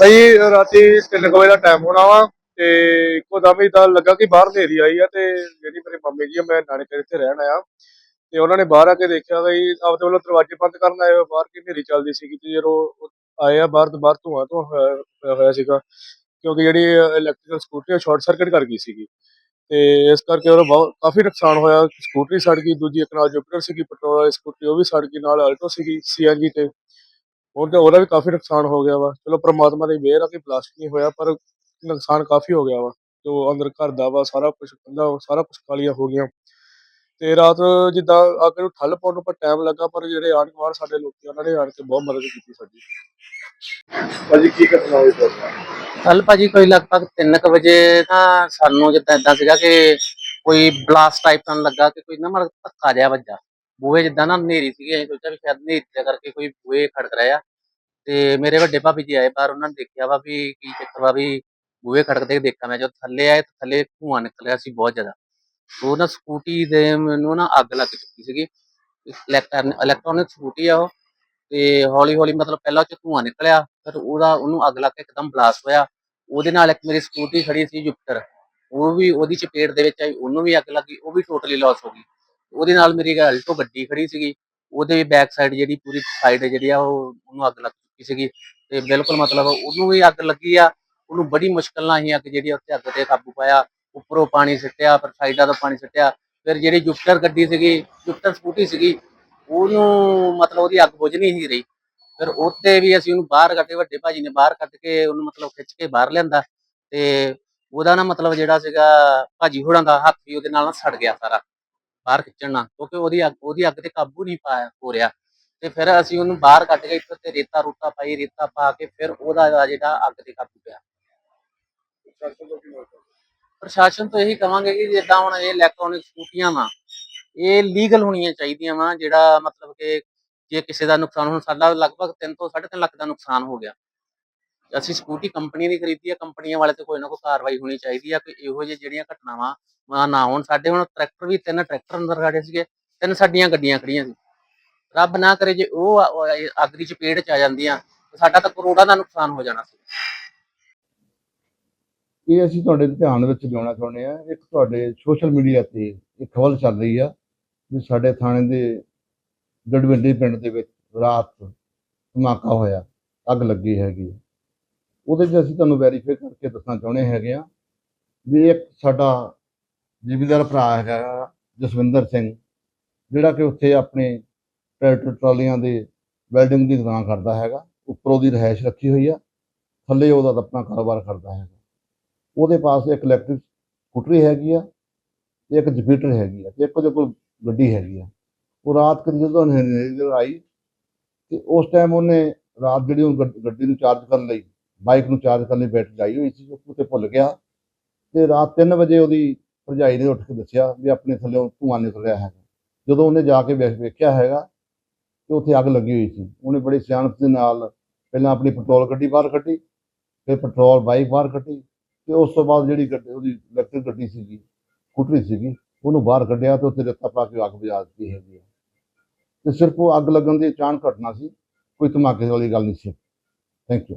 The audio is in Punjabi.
ਭਾਈ ਰਾਤੀ 3 ਵਜੇ ਦਾ ਟਾਈਮ ਹੋਣਾ ਵਾ ਤੇ ਇੱਕੋ ਦਮ ਹੀ ਤਾਂ ਲੱਗਾ ਕਿ ਬਾਹਰ ਹਨੇਰੀ ਆਈ ਆ ਤੇ ਜਿਹੜੀ ਮੇਰੀ ਮੰਮੀ ਜੀ ਆ, ਮੈਂ ਨਾਨਕੇ ਇੱਥੇ ਰਹਿਣ ਆਇਆ। ਤੇ ਉਹਨਾਂ ਨੇ ਬਾਹਰ ਆ ਕੇ ਦੇਖਿਆ ਬਈ, ਆਪਦੇ ਵੱਲੋਂ ਦਰਵਾਜ਼ੇ ਬੰਦ ਕਰਨ ਆਏ ਬਾਹਰ ਕੀ ਹਨੇਰੀ ਚੱਲਦੀ ਸੀਗੀ ਤੇ ਜਦੋਂ ਆਏ ਆ ਬਾਹਰ ਤੋਂ, ਬਾਹਰ ਧੂਆਂ ਧੂਆਂ ਹੋਇਆ ਸੀਗਾ ਕਿਉਂਕਿ ਜਿਹੜੀ ਇਲੈਕਟ੍ਰੀਕਲ ਸਕੂਟਰੀ ਆ ਸ਼ਾਰਟ ਸਰਕਟ ਕਰ ਗਈ ਸੀਗੀ। ਤੇ ਇਸ ਕਰਕੇ ਉਹਦਾ ਬਹੁਤ, ਕਾਫੀ ਨੁਕਸਾਨ ਹੋਇਆ। ਸਕੂਟਰੀ ਸੜ ਗਈ, ਦੂਜੀ ਇੱਕ ਨਾਲ ਜੁਪੀਟਰ ਸੀਗੀ ਪੈਟਰੋਲ ਵਾਲੀ ਸਕੂਟਰੀ ਉਹ ਵੀ ਸੜ ਗਈ, ਨਾਲ ਆਲਟੋ ਸੀਗੀ ਸੀਐਨਜੀ ਤੇ। ਉਹਦਾ ਉਹਦਾ ਵੀ ਕਾਫੀ ਨੁਕਸਾਨ ਹੋ ਗਿਆ ਵਾ। ਚਲੋ ਪ੍ਰਮਾਤਮਾ ਦੀ ਮਿਹਰ ਆ ਕਿ ਬਲਾਸਟ ਨਹੀਂ ਹੋਇਆ ਪਰ ਨੁਕਸਾਨ ਕਾਫੀ ਹੋ ਗਿਆ ਵਾ। ਜੋ ਅੰਦਰ ਘਰ ਦਾ ਵਾ ਸਾਰਾ ਕੁਝ ਕੰਧਾਂ ਸਾਰਾ ਕੁਝ ਕਾਲੀਆਂ ਹੋ ਗਈਆਂ। ਤੇ ਰਾਤ ਜਿੱਦਾਂ ਅੱਗ ਨੂੰ ਠੱਲ ਪਾਉਣ ਨੂੰ ਪਰ ਟਾਈਮ ਲੱਗਾ ਪਰ ਜਿਹੜੇ ਆਂਢ ਗੁਆਂਢ ਸਾਡੇ ਲੋਕੀ ਉਹਨਾਂ ਨੇ ਆਣ ਕੇ ਬਹੁਤ ਮਦਦ ਕੀਤੀ ਸਾਡੀ। ਭਾਜੀ ਕੀ ਘਟਨਾ ਹੋਈ ਤੁਹਾਡੇ ਕੱਲ ਭਾਜੀ ਕੋਈ ਲਗਭਗ 3:00 ਵਜੇ ਨਾ ਸਾਨੂੰ ਜਿੱਦਾਂ ਇਦਾਂ ਸੀਗਾ ਕਿ ਕੋਈ ਬਲਾਸਟ ਟਾਈਪ ਸਾਨੂੰ ਲੱਗਾ ਕਿ ਕੋਈ ਨਾ ਮਤਲਬ ਧੱਕਾ ਜਿਹਾ ਵੱਜਾ। ਬੂਹੇ ਜਿੱਦਾਂ ਨਾ ਹਨੇਰੀ ਸੀਗੀ ਅਸੀਂ ਸੋਚਿਆ ਵੀ ਸ਼ਾਇਦ ਹਨੇਰੀ ਕਰਕੇ ਕੋਈ ਬੂਹੇ ਖੜਕ ਰਿਹਾ ਤੇ ਮੇਰੇ ਵੱਡੇ ਭਾਬੀ ਜੀ ਆਏ ਬਾਹਰ, ਉਹਨਾਂ ਨੇ ਦੇਖਿਆ ਵਾ ਵੀ ਕੀ ਚੱਕਰ ਵਾ ਵੀ ਬੂਹੇ ਖੜਕਦੇ ਦੇਖਿਆ ਮੈਂ, ਜਦ ਥੱਲੇ ਆਏ ਤਾਂ ਥੱਲੇ ਧੂੰਆਂ ਨਿਕਲਿਆ ਸੀ ਬਹੁਤ ਜ਼ਿਆਦਾ। ਉਹ ਨਾ ਸਕੂਟੀ ਦੇ ਮੈਨੂੰ ਨਾ ਅੱਗ ਲੱਗ ਚੁੱਕੀ ਸੀਗੀ। ਇਲੈਕਟ੍ਰੋਨਿਕ ਸਕੂਟੀ ਆ ਉਹ ਤੇ ਹੌਲੀ ਹੌਲੀ ਮਤਲਬ ਪਹਿਲਾਂ ਉਹ ਚ ਧੂੰਆਂ ਨਿਕਲਿਆ, ਫਿਰ ਉਹਦਾ, ਉਹਨੂੰ ਅੱਗ ਲੱਗ ਕੇ ਇੱਕਦਮ ਬਲਾਸਟ ਹੋਇਆ। ਉਹਦੇ ਨਾਲ ਇੱਕ ਮੇਰੀ ਸਕੂਟੀ ਖੜੀ ਸੀ ਜੁਪਟਰ। ਉਹ ਵੀ ਉਹਦੀ ਚਪੇਟ ਦੇ ਵਿੱਚ ਆਈ, ਉਹਨੂੰ ਵੀ ਅੱਗ ਲੱਗੀ, ਉਹ ਵੀ ਟੋਟਲੀ ਲਾਸ ਹੋ ਗਈ। ਉਹਦੇ ਨਾਲ ਮੇਰੀ ਅਲਟੋ ਗੱਡੀ ਖੜੀ ਸੀਗੀ। ਉਹਦੇ ਵੀ ਬੈਕ ਸਾਈਡ ਜਿਹੜੀ ਪੂਰੀ ਸਾਈਡ ਜਿਹੜੀ ਆ ਉਹ, ਉਹਨੂੰ ਅੱਗ ਲੱਗ ਚੁੱਕੀ ਸੀਗੀ ਤੇ ਬਿਲਕੁਲ ਮਤਲਬ ਉਹਨੂੰ ਵੀ ਅੱਗ ਲੱਗੀ ਆ, ਉਹਨੂੰ ਬੜੀ ਮੁਸ਼ਕਲ ਨਾਲ ਹੀ ਅੱਗ ਜਿਹੜੀ ਉੱਤੇ ਅੱਗ ਤੇ ਕਾਬੂ ਪਾਇਆ, ਉੱਪਰੋਂ ਪਾਣੀ ਸਿੱਟਿਆ, ਫਿਰ ਸਾਈਡਾਂ ਤੋਂ ਪਾਣੀ ਸਿੱਟਿਆ, ਫਿਰ ਜਿਹੜੀ ਜੁਪਟਰ ਗੱਡੀ ਸੀਗੀ, ਜੁਪਟਰ ਸਕੂਟੀ ਸੀਗੀ, ਉਹਨੂੰ ਮਤਲਬ ਉਹਦੀ ਅੱਗ ਬੁਝ ਨਹੀਂ ਸੀ ਰਹੀ। ਫਿਰ ਉੱਤੇ ਵੀ ਅਸੀਂ ਉਹਨੂੰ ਬਾਹਰ ਕੱਢੇ ਵੱਡੇ ਭਾਜੀ ਨੇ ਬਾਹਰ ਕੱਢ ਕੇ ਉਹਨੂੰ ਮਤਲਬ ਖਿੱਚ ਕੇ ਬਾਹਰ ਲਿਆਂਦਾ ਤੇ ਉਹਦਾ ਨਾ ਮਤਲਬ ਜਿਹੜਾ ਸੀਗਾ ਭਾਜੀ ਹੋਰਾਂ ਦਾ ਹੱਥ ਵੀ ਉਹਦੇ ਨਾਲ ਸੜ ਗਿਆ ਸਾਰਾ, ਬਾਹਰ ਖਿੱਚਣ ਨਾਲ, ਕਿਉਂਕਿ ਉਹਦੀ ਅੱਗ ਉਹਦੀ ਅੱਗ ਤੇ ਕਾਬੂ ਨਹੀਂ ਪਾਇਆ ਹੋ ਰਿਹਾ। ਤੇ ਫਿਰ ਅਸੀਂ ਉਹਨੂੰ ਬਾਹਰ ਕੱਢ ਕੇ ਇੱਥੇ ਤੇ ਰੇਤਾ ਰੂਤਾ ਪਾਈ ਰੇਤਾ ਪਾ ਕੇ ਫਿਰ ਉਹਦਾ ਜਿਹੜਾ ਅੱਗ ਤੇ ਕਾਬੂ ਪਿਆ। ਪ੍ਰਸ਼ਾਸਨ ਤੋਂ ਇਹੀ ਕਵਾਂਗੇ ਕਿ ਜਿੱਦਾਂ ਹੁਣ ਇਹ ਇਲੈਕਟ੍ਰੋਨਿਕ ਸਕੂਟੀਆਂ ਵਾ ਇਹ ਲੀਗਲ ਹੋਣੀਆਂ ਚਾਹੀਦੀਆਂ ਵਾ ਜਿਹੜਾ ਮਤਲਬ ਕਿ ਜੇ ਕਿਸੇ ਦਾ ਨੁਕਸਾਨ ਹੁਣ ਸਾਡਾ ਲਗਭਗ 3 ਤੋਂ 3.5 ਲੱਖ ਦਾ ਨੁਕਸਾਨ ਹੋ ਗਿਆ। ਅਸੀਂ ਸਕੂਟੀ ਕੰਪਨੀ ਦੀ ਖਰੀਦੀ ਆ ਕੰਪਨੀਆਂ ਵਾਲੇ ਤੇ ਕੋਈ ਨਾ ਕੋਈ ਕਾਰਵਾਈ ਹੋਣੀ ਚਾਹੀਦੀ ਆ ਕਿ ਇਹੋ ਜਿਹੇ ਜਿਹੜੀਆਂ ਘਟਨਾਵਾਂ ਨਾ ਨਾ ਹੋਣ। ਸਾਡੇ ਹੁਣ ਟਰੈਕਟਰ ਵੀ ਤਿੰਨ ਟਰੈਕਟਰ ਅੰਦਰ ਖੜੇ ਸੀਗੇ ਤਿੰਨ ਸਾਡੀਆਂ ਗੱਡੀਆਂ ਖੜੀਆਂ ਸੀ। ਰੱਬ ਨਾ ਕਰੇ ਜੇ ਉਹ ਆ- ਉਹ ਇਹ ਚ ਆ ਜਾਂਦੀਆਂ ਸਾਡਾ ਤਾਂ ਕਰੋੜਾਂ ਦਾ ਨੁਕਸਾਨ ਹੋ ਜਾਣਾ ਸੀ। ਇਹ ਅਸੀਂ ਤੁਹਾਡੇ ਧਿਆਨ ਵਿੱਚ ਲਿਆਉਣਾ ਚਾਹੁੰਦੇ ਆ ਇੱਕ ਤੁਹਾਡੇ ਸੋਸ਼ਲ ਮੀਡੀਆ ਤੇ ਇੱਕ ਖਬਰ ਚੱਲ ਰਹੀ ਆ ਵੀ ਸਾਡੇ ਥਾਣੇ ਦੇ ਗੜਵਿੰਡੀ ਪਿੰਡ ਦੇ ਵਿੱਚ ਰਾਤ ਧਮਾਕਾ ਹੋਇਆ, ਅੱਗ ਲੱਗੀ ਹੈਗੀ ਉਹਦੇ 'ਚ ਅਸੀਂ ਤੁਹਾਨੂੰ ਵੈਰੀਫਾਈ ਕਰਕੇ ਦੱਸਣਾ ਚਾਹੁੰਦੇ ਹੈਗੇ ਆ ਵੀ ਇੱਕ ਸਾਡਾ ਜ਼ਿਮੀਂਦਾਰ ਭਰਾ ਹੈਗਾ ਜਸਵਿੰਦਰ ਸਿੰਘ, ਜਿਹੜਾ ਕਿ ਉੱਥੇ ਆਪਣੇ ਟਰੈਕਟਰ ਟਰਾਲੀਆਂ ਦੇ ਵੈਲਡਿੰਗ ਦੀ ਦੁਕਾਨ ਕਰਦਾ ਹੈਗਾ, ਉੱਪਰੋਂ ਦੀ ਰਿਹਾਇਸ਼ ਰੱਖੀ ਹੋਈ ਆ, ਥੱਲੇ ਉਹਦਾ ਆਪਣਾ ਕਾਰੋਬਾਰ ਕਰਦਾ ਹੈਗਾ। ਉਹਦੇ ਪਾਸ ਇੱਕ ਇਲੈਕਟ੍ਰਿਕ ਸਕੂਟਰੀ ਹੈਗੀ ਆ ਤੇ ਇੱਕ ਜੁਪੀਟਰ ਹੈਗੀ ਆ ਤੇ ਇੱਕ ਉਹਦੇ ਕੋਲ ਗੱਡੀ ਹੈਗੀ ਆ। ਉਹ ਰਾਤ ਕਰੀ ਜਦੋਂ ਹਨੇਰੀ ਆਈ ਤੇ ਉਸ ਟਾਈਮ ਉਹਨੇ ਰਾਤ ਜਿਹੜੀ ਉਹ ਗੱਡ- ਗੱਡੀ ਨੂੰ ਚਾਰਜ ਕਰਨ ਲਈ ਬਾਈਕ ਨੂੰ ਚਾਰਜ ਕਰਨ ਲਈ ਬੈਟਰੀ ਲਾਈ ਹੋਈ ਸੀ, ਉਹ ਉੱਤੇ ਭੁੱਲ ਗਿਆ ਤੇ ਰਾਤ 3 ਵਜੇ ਉਹਦੀ ਭਰਜਾਈ ਨੇ ਉੱਠ ਕੇ ਦੱਸਿਆ ਵੀ ਆਪਣੇ ਥੱਲੇੋਂ ਧੂੰਆਂ ਨਿਕਲ ਰਿਹਾ ਹੈਗਾ। ਜਦੋਂ ਉਹਨੇ ਜਾ ਕੇ ਵੇਖ- ਵੇਖਿਆ ਹੈਗਾ ਤੇ ਉੱਥੇ ਅੱਗ ਲੱਗੀ ਹੋਈ ਸੀ। ਉਹਨੇ ਬੜੇ ਸਿਆਣਪ ਦੇ ਨਾਲ ਪਹਿਲਾਂ ਆਪਣੀ ਪੈਟਰੋਲ ਗੱਡੀ ਬਾਹਰ ਕੱਢੀ, ਫਿਰ ਪੈਟਰੋਲ ਬਾਈਕ ਬਾਹਰ ਕੱਢੀ ਤੇ ਉਸ ਤੋਂ ਬਾਅਦ ਜਿਹੜੀ ਗੱਡੀ, ਉਹਦੀ ਇਲੈਕਟ੍ਰਿਕ ਗੱਡੀ ਸੀਗੀ, ਸਕੂਟਰੀ ਸੀਗੀ, ਉਹਨੂੰ ਬਾਹਰ ਕੱਢਿਆ ਤੇ ਉੱਥੇ ਰੱਤਾ ਪਾ ਕੇ ਅੱਗ ਬੁਝਾ ਦਿੱਤੀ ਹੈਗੀ ਆ। ਤੇ ਸਿਰਫ ਉਹ ਅੱਗ ਲੱਗਣ ਦੀ ਅਚਾਨਕ ਘਟਨਾ ਸੀ, ਕੋਈ ਧਮਾਕੇ ਵਾਲੀ ਗੱਲ ਨਹੀਂ ਸੀ। Thank you